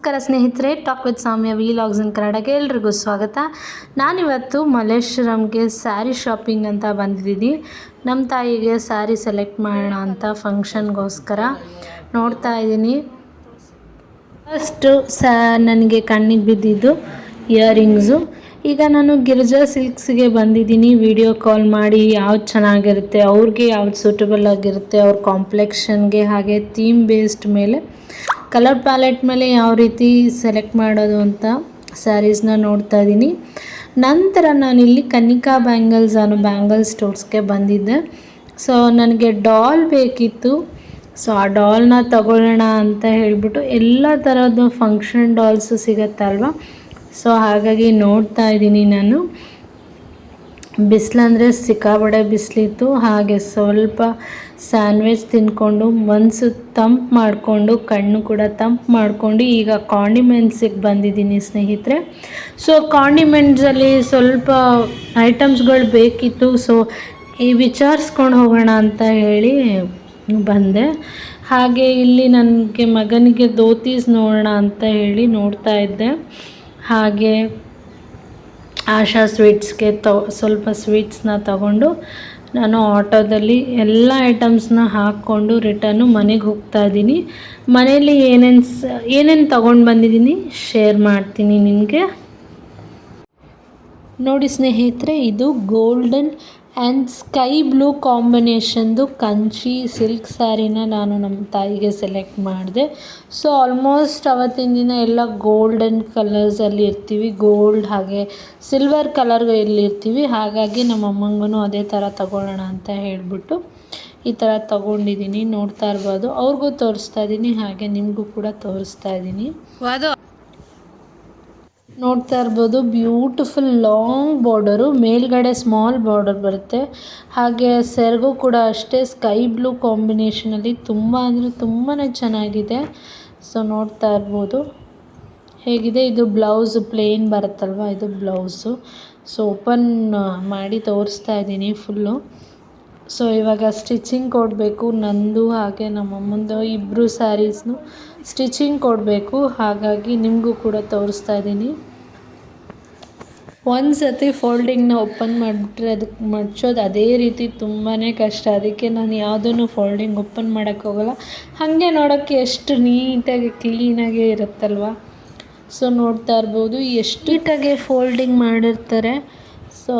ನಮಸ್ಕಾರ ಸ್ನೇಹಿತರೆ talk with Samya vlogs in ಕನ್ನಡಕ್ಕೆ ಎಲ್ರಿಗೂ ಸ್ವಾಗತ. ನಾನಿವತ್ತು ಮಲ್ಲೇಶ್ವರಂಗೆ ಸ್ಯಾರಿ ಶಾಪಿಂಗ್ ಅಂತ ಬಂದಿದ್ದೀನಿ ನಮ್ಮ ತಾಯಿಗೆ ಸ್ಯಾರಿ ಸೆಲೆಕ್ಟ್ ಮಾಡೋಣ ಅಂತ ಫಂಕ್ಷನ್ಗೋಸ್ಕರ ನೋಡ್ತಾ ಇದ್ದೀನಿ. ಫಸ್ಟು ಸ ನನಗೆ ಕಣ್ಣಿಗೆ ಬಿದ್ದಿದ್ದು ಇಯರಿಂಗ್ಸು ಈಗ ನಾನು ಗಿರಿಜಾ ಸಿಲ್ಕ್ಸ್ಗೆ ಬಂದಿದ್ದೀನಿ. ವಿಡಿಯೋ ಕಾಲ್ ಮಾಡಿ ಯಾವ್ದು ಚೆನ್ನಾಗಿರುತ್ತೆ, ಅವ್ರಿಗೆ ಯಾವ್ದು ಸೂಟಬಲ್ ಆಗಿರುತ್ತೆ, ಅವ್ರ ಕಾಂಪ್ಲೆಕ್ಷನ್ಗೆ ಹಾಗೆ ಥೀಮ್ ಬೇಸ್ಡ್ ಮೇಲೆ. ಕಲರ್ ಪ್ಯಾಲೆಟ್ ಮೇಲೆ ಯಾವ ರೀತಿ ಸೆಲೆಕ್ಟ್ ಮಾಡೋದು ಅಂತ ಸ್ಯಾರೀಸ್ನ ನೋಡ್ತಾ ಇದ್ದೀನಿ. ನಂತರ ನಾನಿಲ್ಲಿ ಕನಿಕಾ ಬ್ಯಾಂಗಲ್ಸ್ ಅನ್ನೋ ಬ್ಯಾಂಗಲ್ ಸ್ಟೋರ್ಸ್ಗೆ ಬಂದಿದ್ದೆ. ಸೊ, ನನಗೆ ಡಾಲ್ ಬೇಕಿತ್ತು. ಸೊ, ಆ ಡಾಲ್ನ ತಗೊಳ್ಳೋಣ ಅಂತ ಹೇಳಿಬಿಟ್ಟು ಎಲ್ಲ ಥರದ್ದು ಫಂಕ್ಷನ್ ಡಾಲ್ಸು ಸಿಗತ್ತಲ್ವ? ಸೊ, ಹಾಗಾಗಿ ನೋಡ್ತಾ ಇದ್ದೀನಿ ನಾನು. ಬಿಸಿಲಂದರೆ ಸಿಕ್ಕಾಬಡೆ ಬಿಸಿಲಿತ್ತು. ಹಾಗೆ ಸ್ವಲ್ಪ ಸ್ಯಾಂಡ್ವಿಚ್ ತಿಂದ್ಕೊಂಡು ಮನಸ್ಸು ತಂಪು ಮಾಡಿಕೊಂಡು, ಕಣ್ಣು ಕೂಡ ತಂಪು ಮಾಡಿಕೊಂಡು ಈಗ ಕಾಂಡಿಮೆಂಟ್ಸಿಗೆ ಬಂದಿದ್ದೀನಿ ಸ್ನೇಹಿತರೆ. ಸೊ ಕಾಂಡಿಮೆಂಟ್ಸಲ್ಲಿ ಸ್ವಲ್ಪ ಐಟಮ್ಸ್ಗಳು ಬೇಕಿತ್ತು. ಸೊ ಈ ವಿಚಾರಿಸ್ಕೊಂಡು ಹೋಗೋಣ ಅಂತ ಹೇಳಿ ಬಂದೆ. ಹಾಗೆ ಇಲ್ಲಿ ನನಗೆ ಮಗನಿಗೆ ದೋತೀಸ್ ನೋಡೋಣ ಅಂತ ಹೇಳಿ ನೋಡ್ತಾ ಇದ್ದೆ. ಹಾಗೆ ಆಶಾ ಸ್ವೀಟ್ಸ್ಗೆ ತೊ, ಸ್ವಲ್ಪ ಸ್ವೀಟ್ಸ್ನ ತಗೊಂಡು ನಾನು ಆಟೋದಲ್ಲಿ ಎಲ್ಲ ಐಟಮ್ಸ್ನ ಹಾಕ್ಕೊಂಡು ರಿಟರ್ನು ಮನೆಗೆ ಹೋಗ್ತಾ ಇದ್ದೀನಿ. ಮನೇಲಿ ಏನೇನು ಏನೇನು ತಗೊಂಡು ಬಂದಿದ್ದೀನಿ ಶೇರ್ ಮಾಡ್ತೀನಿ ನಿಮಗೆ. ನೋಡಿ ಸ್ನೇಹಿತರೆ, ಇದು ಗೋಲ್ಡನ್ ಆ್ಯಂಡ್ ಸ್ಕೈ ಬ್ಲೂ ಕಾಂಬಿನೇಷನ್ದು ಕಂಚಿ ಸಿಲ್ಕ್ ಸ್ಯಾರಿನ ನಾನು ನಮ್ಮ ತಾಯಿಗೆ ಸೆಲೆಕ್ಟ್ ಮಾಡಿದೆ. ಸೊ ಆಲ್ಮೋಸ್ಟ್ ಅವತ್ತಿನ ದಿನ ಎಲ್ಲ ಗೋಲ್ಡನ್ ಕಲರ್ಸಲ್ಲಿ ಇರ್ತೀವಿ. ಗೋಲ್ಡ್ ಹಾಗೆ ಸಿಲ್ವರ್ ಕಲರ್ಗಳಲ್ಲಿ ಇರ್ತೀವಿ. ಹಾಗಾಗಿ ನಮ್ಮ ಅಮ್ಮಂಗೂ ಅದೇ ಥರ ತಗೊಳ್ಳೋಣ ಅಂತ ಹೇಳಿಬಿಟ್ಟು ಈ ಥರ ತಗೊಂಡಿದ್ದೀನಿ. ನೋಡ್ತಾ ಇರ್ಬೋದು. ಅವ್ರಿಗೂ ತೋರಿಸ್ತಾ ಇದ್ದೀನಿ. ಹಾಗೆ ನಿಮಗೂ ಕೂಡ ತೋರಿಸ್ತಾ ಇದ್ದೀನಿ. ನೋಡ್ತಾ ಇರ್ಬೋದು. ಬ್ಯೂಟಿಫುಲ್ ಲಾಂಗ್ ಬಾರ್ಡರು ಮೇಲ್ಗಡೆ ಸ್ಮಾಲ್ ಬಾರ್ಡರ್ ಬರುತ್ತೆ. ಹಾಗೆ ಸೆರಗು ಕೂಡ ಅಷ್ಟೇ ಸ್ಕೈ ಬ್ಲೂ ಕಾಂಬಿನೇಷನಲ್ಲಿ ತುಂಬ ಅಂದರೆ ತುಂಬಾ ಚೆನ್ನಾಗಿದೆ. ಸೊ ನೋಡ್ತಾ ಇರ್ಬೋದು. ಹೇಗಿದೆ? ಇದು ಬ್ಲೌಸ್ ಪ್ಲೇನ್ ಬರುತ್ತಲ್ವ? ಇದು ಬ್ಲೌಸು ಸೊ ಓಪನ್ ಮಾಡಿ ತೋರಿಸ್ತಾ ಇದ್ದೀನಿ ಫುಲ್ಲು ಸೊ ಇವಾಗ ಸ್ಟಿಚಿಂಗ್ ಕೊಡಬೇಕು ನಂದು, ಹಾಗೆ ನಮ್ಮಮ್ಮಂದು ಇಬ್ಬರು ಸ್ಯಾರೀಸ್ನು ಸ್ಟಿಚಿಂಗ್ ಕೊಡಬೇಕು. ಹಾಗಾಗಿ ನಿಮಗೂ ಕೂಡ ತೋರಿಸ್ತಾ ಇದ್ದೀನಿ. ಒಂದು ಸತಿ ಫೋಲ್ಡಿಂಗ್ನ ಓಪನ್ ಮಾಡಿಬಿಟ್ರೆ ಅದಕ್ಕೆ ಮಡ್ಚೋದು ಅದೇ ರೀತಿ ತುಂಬಾ ಕಷ್ಟ. ಅದಕ್ಕೆ ನಾನು ಯಾವುದನ್ನು ಫೋಲ್ಡಿಂಗ್ ಓಪನ್ ಮಾಡೋಕ್ಕೆ ಹೋಗಲ್ಲ. ಹಾಗೆ ನೋಡೋಕ್ಕೆ ಎಷ್ಟು ನೀಟಾಗಿ ಕ್ಲೀನಾಗೆ ಇರುತ್ತಲ್ವ? ಸೊ ನೋಡ್ತಾ ಇರ್ಬೋದು, ಎಷ್ಟು ನೀಟಾಗಿ ಫೋಲ್ಡಿಂಗ್ ಮಾಡಿರ್ತಾರೆ. ಸೊ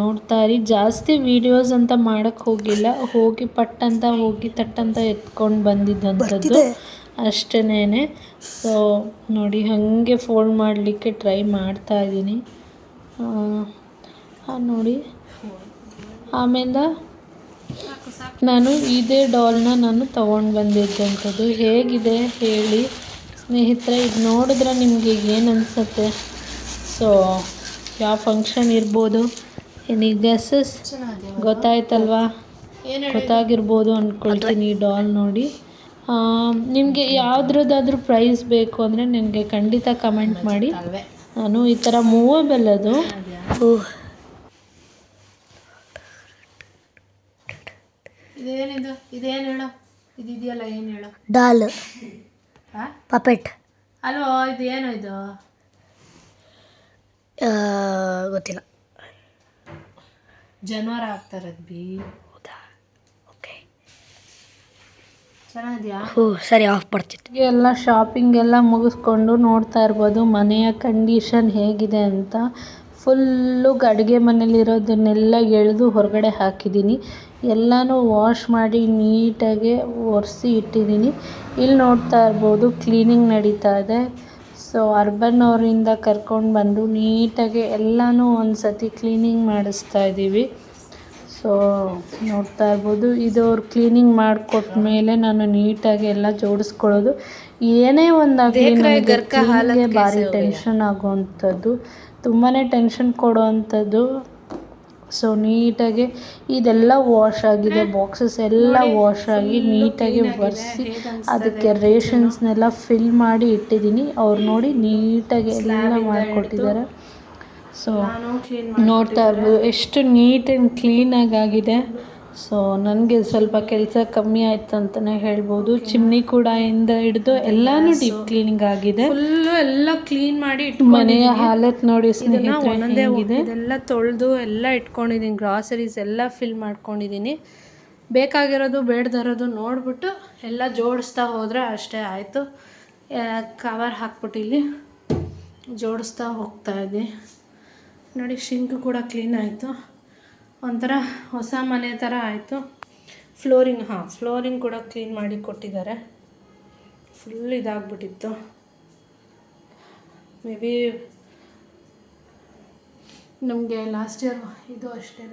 ನೋಡ್ತಾ ಇರಿ. ಜಾಸ್ತಿ ವಿಡಿಯೋಸ್ ಅಂತ ಮಾಡೋಕ್ಕೆ ಹೋಗಿಲ್ಲ. ಹೋಗಿ ಪಟ್ ಅಂತ ಹೋಗಿ ತಟ್ಟಂತ ಎತ್ಕೊಂಡು ಬಂದಿದ್ದಂಥದ್ದು ಅಷ್ಟೇನೆ ಸೊ ನೋಡಿ ಹಾಗೆ ಫೋಲ್ಡ್ ಮಾಡಲಿಕ್ಕೆ ಟ್ರೈ ಮಾಡ್ತಾ ಇದ್ದೀನಿ. ನೋಡಿ. ಆಮೇಲೆ ನಾನು ಇದೇ ಡಾಲ್ನ ನಾನು ತೊಗೊಂಡು ಬಂದಿದ್ದಂಥದ್ದು. ಹೇಗಿದೆ ಹೇಳಿ. ಸ್ನೇಹಿತರೆ ಇದು ನೋಡಿದ್ರೆ ನಿಮಗೆ ಏನು ಅನಿಸುತ್ತೆ? ಸೊ ಯಾವ ಫಂಕ್ಷನ್ ಇರ್ಬೋದು? Any guesses ಗೊತ್ತಾಯ್ತಲ್ವಾ? ಗೊತ್ತಾಗಿರ್ಬೋದು ಅಂದ್ಕೊಳ್ತೀನಿ ಈ ಡಾಲ್ ನೋಡಿ. ನಿಮಗೆ ಯಾವುದ್ರದ್ದಾದ್ರೂ ಪ್ರೈಸ್ ಬೇಕು ಅಂದರೆ ನನಗೆ ಖಂಡಿತ ಕಮೆಂಟ್ ಮಾಡಿ. ನಾನು ಈ ಥರ ಮೂವಬಲ್ ಅದು. ಇದೇನಿದು? ಇದೇನು ಹೇಳು? ಇದಿದೆಯಲ್ಲ ಏನು ಹೇಳು? ಡಾಲ್ ಹಾ ಪಪೆಟ್ ಅಲ್ವೋ ಇದು ಏನು ಇದು? ಗೊತ್ತಿಲ್ಲ. ಜನವರ ಆಗ್ತಾರದು ಬಿ. ಹೌದಾ? ಓಕೆ. ಚೆನ್ನಾಗಿದೆಯಾ? ಹ್ಞೂ ಸರಿ ಆಫ್ ಎಲ್ಲ ಶಾಪಿಂಗ್ ಎಲ್ಲ ಮುಗಿಸ್ಕೊಂಡು ನೋಡ್ತಾ ಇರ್ಬೋದು ಮನೆಯ ಕಂಡೀಷನ್ ಹೇಗಿದೆ ಅಂತ. ಫುಲ್ಲು ಅಡುಗೆ ಮನೇಲಿರೋದನ್ನೆಲ್ಲ ಎಳೆದು ಹೊರಗಡೆ ಹಾಕಿದ್ದೀನಿ. ಎಲ್ಲನೂ ವಾಶ್ ಮಾಡಿ ನೀಟಾಗಿ ಒರೆಸಿ ಇಟ್ಟಿದ್ದೀನಿ. ಇಲ್ಲಿ ನೋಡ್ತಾ ಇರ್ಬೋದು ಕ್ಲೀನಿಂಗ್ ನಡೀತಾ ಇದೆ. ಸೊ ಅರ್ಬನ್ ಅವರಿಂದ ಕರ್ಕೊಂಡು ಬಂದು ನೀಟಾಗಿ ಎಲ್ಲನೂ ಒಂದು ಸತಿ ಕ್ಲೀನಿಂಗ್ ಮಾಡಿಸ್ತಾ ಇದ್ದೀವಿ ಸೊ ನೋಡ್ತಾ ಇರ್ಬೋದು ಇದು ಅವ್ರು ಕ್ಲೀನಿಂಗ್ ಮಾಡಿಕೊಟ್ಟ ಮೇಲೆ ನಾನು ನೀಟಾಗಿ ಎಲ್ಲ ಜೋಡಿಸ್ಕೊಳ್ಳೋದು. ಏನೇ ಒಂದಾಗಲಿ ನನಗೆ ಭಾರಿ ಟೆನ್ಷನ್ ಆಗುವಂಥದ್ದು ತುಂಬಾ ಟೆನ್ಷನ್ ಕೊಡುವಂಥದ್ದು ಸೊ ನೀಟಾಗಿ ಇದೆಲ್ಲ ವಾಶ್ ಆಗಿದೆ ಬಾಕ್ಸಸ್ ಎಲ್ಲ ವಾಶ್ ಆಗಿ ನೀಟಾಗಿ ಒರೆಸಿ ಅದಕ್ಕೆ ರೇಷನ್ಸ್ನೆಲ್ಲ ಫಿಲ್ ಮಾಡಿ ಇಟ್ಟಿದ್ದೀನಿ. ಅವ್ರು ನೋಡಿ ನೀಟಾಗಿ ಎಲ್ಲ ಮಾಡಿಕೊಟ್ಟಿದ್ದಾರೆ. ಸೊ ನೋಡ್ತಾ ಇರ್ಬೋದು. ಎಷ್ಟು ನೀಟ್ ಆ್ಯಂಡ್ ಕ್ಲೀನಾಗಿ ಆಗಿದೆ. ಸೊ ನನಗೆ ಸ್ವಲ್ಪ ಕೆಲಸ ಕಮ್ಮಿ ಆಯ್ತು ಅಂತಲೇ ಹೇಳ್ಬೋದು. ಚಿಮ್ನಿ ಕೂಡ ಇಂದ ಹಿಡಿದು ಎಲ್ಲಾನು ಡೀಪ್ ಕ್ಲೀನಿಂಗ್ ಆಗಿದೆ. ಫುಲ್ಲು ಎಲ್ಲ ಕ್ಲೀನ್ ಮಾಡಿ ಮನೆಯ ಹಾಲತ್ ನೋಡಿ ಒಂದೊಂದೇ ಇದೆಲ್ಲ ತೊಳೆದು ಎಲ್ಲ ಇಟ್ಕೊಂಡಿದ್ದೀನಿ. ಗ್ರಾಸರೀಸ್ ಎಲ್ಲ ಫಿಲ್ ಮಾಡ್ಕೊಂಡಿದ್ದೀನಿ. ಬೇಕಾಗಿರೋದು ಬೇಡದಿರೋದು ನೋಡ್ಬಿಟ್ಟು ಎಲ್ಲ ಜೋಡಿಸ್ತಾ ಹೋದರೆ ಅಷ್ಟೇ ಆಯಿತು. ಕವರ್ ಹಾಕ್ಬಿಟ್ಟು ಇಲ್ಲಿ ಜೋಡಿಸ್ತಾ ಹೋಗ್ತಾ ಇದ್ದೀನಿ. ನೋಡಿ ಶಿಂಕು ಕೂಡ ಕ್ಲೀನ್ ಆಯಿತು. ಒಂಥರ ಹೊಸ ಮನೆ ಥರ ಆಯಿತು. ಫ್ಲೋರಿಂಗ್, ಹಾಂ, ಫ್ಲೋರಿಂಗ್ ಕೂಡ ಕ್ಲೀನ್ ಮಾಡಿ ಕೊಟ್ಟಿದ್ದಾರೆ. ಫುಲ್ ಇದಾಗ್ಬಿಟ್ಟಿತ್ತು. ಮೇ ಬಿ ನಮಗೆ ಲಾಸ್ಟ್ ಇಯರ್ ಇದು ಅಷ್ಟೇ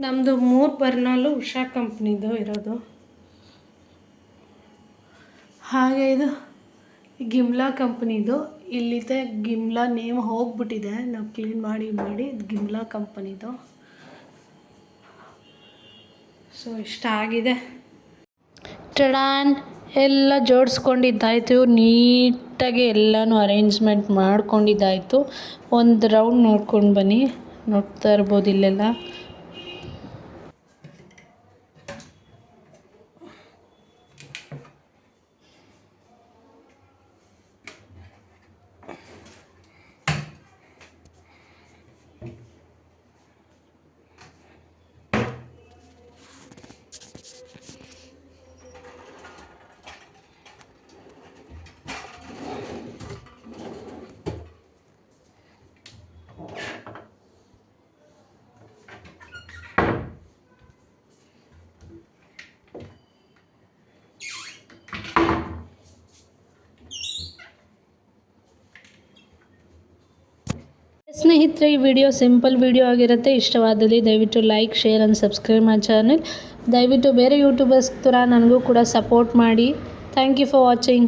ನಮ್ಮದು ಮೂರು ಬರ್ನಾಲು ಉಷಾ ಕಂಪ್ನಿದು ಇರೋದು. ಹಾಗೆ ಇದು ಗಿಮ್ಲಾ ಕಂಪ್ನಿದು. ಇಲ್ಲಿದೆ ಗಿಮ್ಲಾ ನೇಮ್ ಹೋಗ್ಬಿಟ್ಟಿದೆ. ನಾವು ಕ್ಲೀನ್ ಮಾಡಿ ಮಾಡಿ ಗಿಮ್ಲಾ ಕಂಪನಿದು. ಸೊ ಇಷ್ಟ ಆಗಿದೆ ಟಡಾನ್ ಎಲ್ಲ ಜೋಡಿಸ್ಕೊಂಡಿದ್ದಾಯಿತು. ನೀಟಾಗಿ ಎಲ್ಲನೂ ಅರೇಂಜ್ಮೆಂಟ್ ಮಾಡ್ಕೊಂಡಿದ್ದಾಯಿತು. ಒಂದು ರೌಂಡ್ ನೋಡ್ಕೊಂಡು ಬನ್ನಿ. ನೋಡ್ತಾ ಇರ್ಬೋದು ಇಲ್ಲೆಲ್ಲ. ಸ್ನೇಹಿತರೆ, ಈ ವಿಡಿಯೋ ಸಿಂಪಲ್ ವಿಡಿಯೋ ಆಗಿರುತ್ತೆ. ಇಷ್ಟವಾದಲ್ಲಿ ದಯವಿಟ್ಟು like, share and subscribe my channel ದಯವಿಟ್ಟು ಬೇರೆ ಯೂಟ್ಯೂಬರ್ಸ್ ಥರ ನನಗೂ ಕೂಡ ಸಪೋರ್ಟ್ ಮಾಡಿ. Thank you for watching